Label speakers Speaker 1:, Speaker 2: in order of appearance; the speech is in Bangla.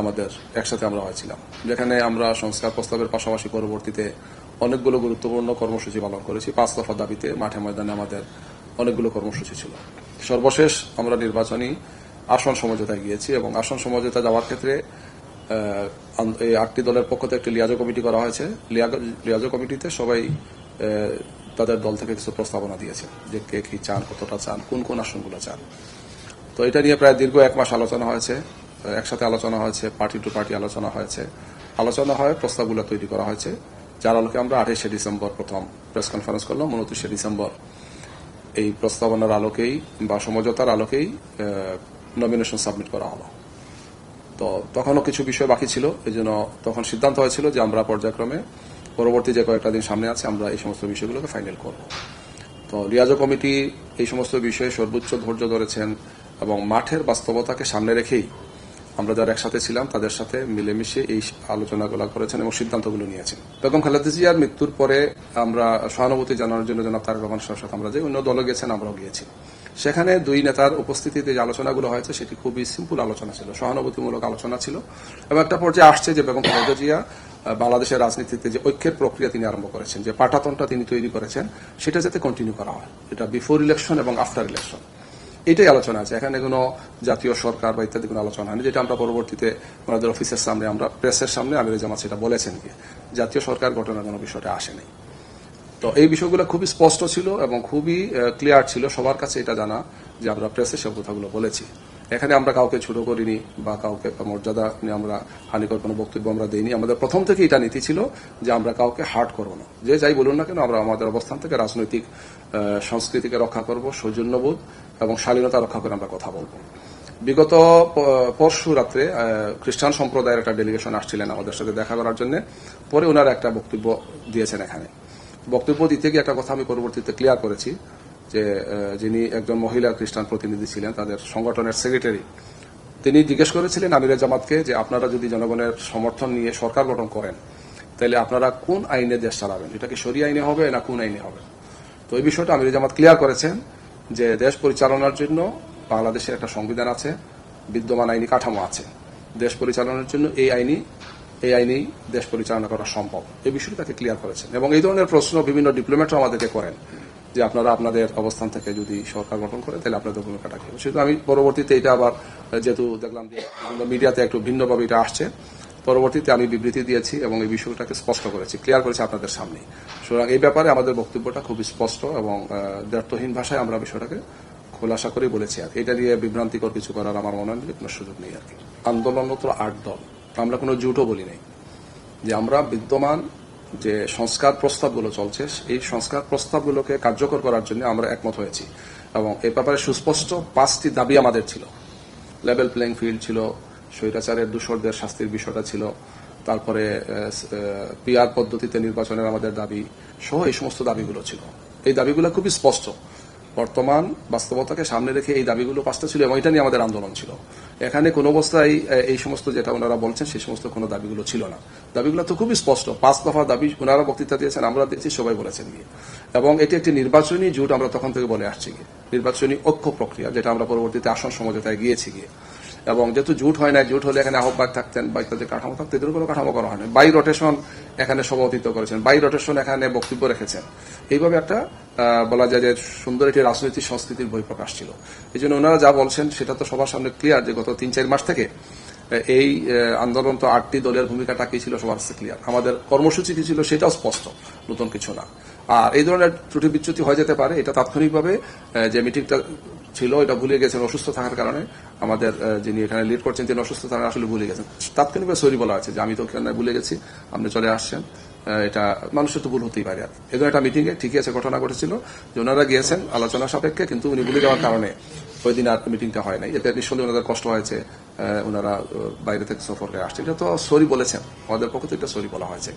Speaker 1: আমাদের একসাথে আমরা হয়েছিলাম। যেখানে আমরা সংস্কার প্রস্তাবের পাশাপাশি পরবর্তীতে অনেকগুলো গুরুত্বপূর্ণ কর্মসূচি পালন করেছি। পাঁচ দফা দাবিতে মাঠে ময়দানে আমাদের অনেকগুলো কর্মসূচি ছিল। সর্বশেষ আমরা নির্বাচনী আসন সমঝোতায় গিয়েছি এবং আসন সমঝোতা যাওয়ার ক্ষেত্রে এই আটটি দলের পক্ষ থেকে একটি লিয়াজো কমিটি করা হয়েছে। লিয়াজো কমিটিতে সবাই তাদের দল থেকে কিছু প্রস্তাবনা দিয়েছে যে কে কি চান, কতটা চান, কোন কোন আসনগুলো চান। তো এটা নিয়ে প্রায় দীর্ঘ এক মাস আলোচনা হয়েছে। একসাথে আলোচনা হয়েছে পার্টি টু পার্টি আলোচনা হয়েছে। আলোচনা হয়, প্রস্তাবগুলো তৈরি করা হয়েছে। যার আলোকে আমরা আঠাশে ডিসেম্বর প্রথম প্রেস কনফারেন্স করলাম, উনত্রিশে ডিসেম্বর। এই প্রস্তাবনার আলোকেই বা সমঝোতার আলোকেই নমিনেশন সাবমিট করা হলো। তো তখনও কিছু বিষয় বাকি ছিল এই জন্য তখন সিদ্ধান্ত হয়েছিল যে আমরা পর্যায়ক্রমে পরবর্তী যে কয়েকটা দিন সামনে আছে, আমরা এই সমস্ত বিষয়গুলোকে ফাইনাল করব। তো রিয়াজো কমিটি এই সমস্ত বিষয়ে সর্বোচ্চ ধৈর্য ধরেছেন এবং মাঠের বাস্তবতাকে সামনে রেখেই আমরা যারা একসাথে ছিলাম, তাদের সাথে মিলেমিশে এই আলোচনাগুলো করেছেন এবং সিদ্ধান্তগুলো নিয়েছেন। বেগম খালেদা জিয়ার মৃত্যুর পরে আমরা সহানুভূতি জানানোর জন্য জনাব তারেক রহমান সাথে আমরা যে অন্য দলে গেছেন, আমরাও গিয়েছি। সেখানে দুই নেতার উপস্থিতিতে যে আলোচনাগুলো হয়েছে, সেটি খুবই সিম্পল আলোচনা ছিল, সহানুভূতিমূলক আলোচনা ছিল এবং একটা পর্যায়ে আসছে যে বেগম খালেদা জিয়া বাংলাদেশের রাজনীতিতে যে ঐক্যের প্রক্রিয়া তিনি আরম্ভ করেছেন, যে পাটাতনটা তিনি তৈরি করেছেন, সেটা যাতে কন্টিনিউ করা হয়। এটা বিফোর ইলেকশন এবং আফটার ইলেকশন এটাই আলোচনা আছে। এখানে কোনো জাতীয় সরকার বা ইত্যাদি কোনো আলোচনা হয়নি। যেটা আমরা পরবর্তীতে ওনাদের অফিসের সামনে আমরা, প্রেসের সামনে আমির জামাত সেটা বলেছেন কি, জাতীয় সরকার ঘটনা কোনো বিষয়টা আসেনি তো এই বিষয়গুলো খুবই স্পষ্ট ছিল এবং খুবই ক্লিয়ার ছিল। সবার কাছে এটা জানা যে আমরা প্রেসে সব কথাগুলো বলেছি। এখানে আমরা কাউকে ছোট করিনি বা কাউকে মর্যাদা নিয়ে আমরা হানিকর কোনো বক্তব্য আমরা দিইনি। আমাদের প্রথম থেকে এটা নীতি ছিল যে আমরা কাউকে হার্ট করব না। যে যাই বলুন না কেন, আমরা আমাদের অবস্থান থেকে রাজনৈতিক সংস্কৃতিকে রক্ষা করব, সৌজন্যবোধ এবং শালীনতা রক্ষা করে আমরা কথা বলব। বিগত পরশু রাত্রে খ্রিস্টান সম্প্রদায়ের একটা ডেলিগেশন আসছিলেন আমাদের সাথে দেখা করার জন্য। পরে ওনারা একটা বক্তব্য দিয়েছেন এখানে। বক্তব্য দিতে গিয়ে একটা কথা আমি পরবর্তীতে ক্লিয়ার করেছি। যে যিনি একজন মহিলা খ্রিস্টান প্রতিনিধি ছিলেন, তাদের সংগঠনের সেক্রেটারি তিনি জিজ্ঞেস করেছিলেন আমিরের জামাতকে যে, আপনারা যদি জনগণের সমর্থন নিয়ে সরকার গঠন করেন, তাহলে আপনারা কোন আইনে দেশ চালাবেন? এটা কি সরি আইনে হবে না কোন আইনে হবে? তো এই বিষয়টা আমির জামাত ক্লিয়ার করেছেন যে, দেশ পরিচালনার জন্য বাংলাদেশের একটা সংবিধান আছে, বিদ্যমান আইনি কাঠামো আছে। দেশ পরিচালনার জন্য এই আইনি, এই আইনেই দেশ পরিচালনা করা সম্ভব। এই বিষয়টি তাকে ক্লিয়ার করেছেন। এবং এই ধরনের প্রশ্ন বিভিন্ন ডিপ্লোমেটরা আমাদেরকে করেন। যে আপনারা আপনাদের অবস্থান থেকে যদি সরকার গঠন করে তাহলে আপনাদের ভূমিকাটা কি আমি পরবর্তীতে এটা আবার যেহেতু দেখলাম যে মিডিয়াতে একটু ভিন্নভাবে এটা আসছে পরবর্তীতে আমি বিবৃতি দিয়েছি এবং এই বিষয়টাকে স্পষ্ট করেছি ক্লিয়ার করেছি আপনাদের সামনে সুতরাং এই ব্যাপারে আমাদের বক্তব্যটা খুবই স্পষ্ট এবং আহ, দ্ব্যর্থহীন ভাষায় আমরা বিষয়টাকে খোলাসা করে বলেছি আর। এটা নিয়ে বিভ্রান্তিকর কিছু করার আমার মনে হয় কোনো সুযোগ নেই আর কি। আন্দোলনরত আট দল আমরা কোনো জুটও বলি নাই। যে আমরা বিদ্যমান যে সংস্কার প্রস্তাবগুলো চলছে, এই সংস্কার প্রস্তাবগুলোকে কার্যকর করার জন্য আমরা একমত হয়েছি। এবং এ ব্যাপারে সুস্পষ্ট পাঁচটি দাবি আমাদের ছিল। লেভেল প্লেইং ফিল্ড ছিল, স্বৈরাচারের দূষরদের শাস্তির বিষয়টা ছিল, তারপরে পিআর পদ্ধতিতে নির্বাচনের আমাদের দাবি সহ এই সমস্ত দাবিগুলো ছিল। এই দাবিগুলো খুবই স্পষ্ট। বর্তমান বাস্তবতাকে সামনে রেখে এই দাবিগুলো পাঁচটা ছিল এবং এটা নিয়ে আমাদের আন্দোলন ছিল। এখানে কোনো অবস্থায় এই সমস্ত যেটা ওনারা বলছেন, সেই সমস্ত কোনো দাবিগুলো ছিল না। দাবিগুলো তো খুবই স্পষ্ট। পাঁচ দফা দাবি ওনারা বক্তৃতা দিয়েছেন, আমরা দিয়েছি, সবাই বলেছেন গিয়ে। এবং এটি একটি নির্বাচনী জোট আমরা তখন থেকে বলে আসছি গিয়ে। নির্বাচনী ঐক্য প্রক্রিয়া, যেটা আমরা পরবর্তীতে আসন সমঝোতায় গিয়েছি গিয়ে। এবং যেহেতু জুট হয় না জুট হলে এখানে আহ্বায়ক থাকতেন, বা ইত্যাদি কাঠামো থাকতো, এদের কোনো কাঠামো করা হয়নি। বাই রোটেশন এখানে সভাপতিত্ব করেছেন। বাই রোটেশন এখানে বক্তব্য রেখেছেন। এইভাবে একটা বলা যায় যে সুন্দর একটি রাজনৈতিক সংস্কৃতির বই বহিঃপ্রকাশ ছিল। এই জন্য ওনারা যা বলছেন, সেটা তো সবার সামনে ক্লিয়ার যে গত তিন চার মাস থেকে এই আন্দোলন তো আটটি দলের ভূমিকাটা কি ছিল সবার ক্লিয়ার আমাদের কর্মসূচি কি ছিল সেটাও স্পষ্ট, নতুন কিছু না। আর এই ধরনের ত্রুটি বিচ্যুতি হয়ে যেতে পারে, এটা তাৎক্ষণিকভাবে যে মিটিংটা ছিল, এটা ভুলে গেছেন অসুস্থ থাকার কারণে, আমাদের যিনি এখানে লিড করছেন তিনি অসুস্থ থাকার আসলে ভুলে গেছেন। তাৎক্ষণিকভাবে সরি বলা আছে যে আমি তো এখানে ভুলে গেছি, আপনি চলে আসছেন। এটা মানুষের তো ভুল হতেই পারে আর এই একটা মিটিং এ ঠিকই আছে, ঘটনা ঘটেছিল। যে ওনারা গিয়েছেন আলোচনা সাপেক্ষে, কিন্তু উনি ভুলে যাওয়ার কারণে ওই দিন আর মিটিংটা হয় নাই। এতে নিঃসন্দেহে ওনাদের কষ্ট হয়েছে ওনারা বাইরে থেকে সফর করে আসছে। এটা তো সরি বলেছেন। আমাদের পক্ষ থেকে সরি বলা হয়েছে।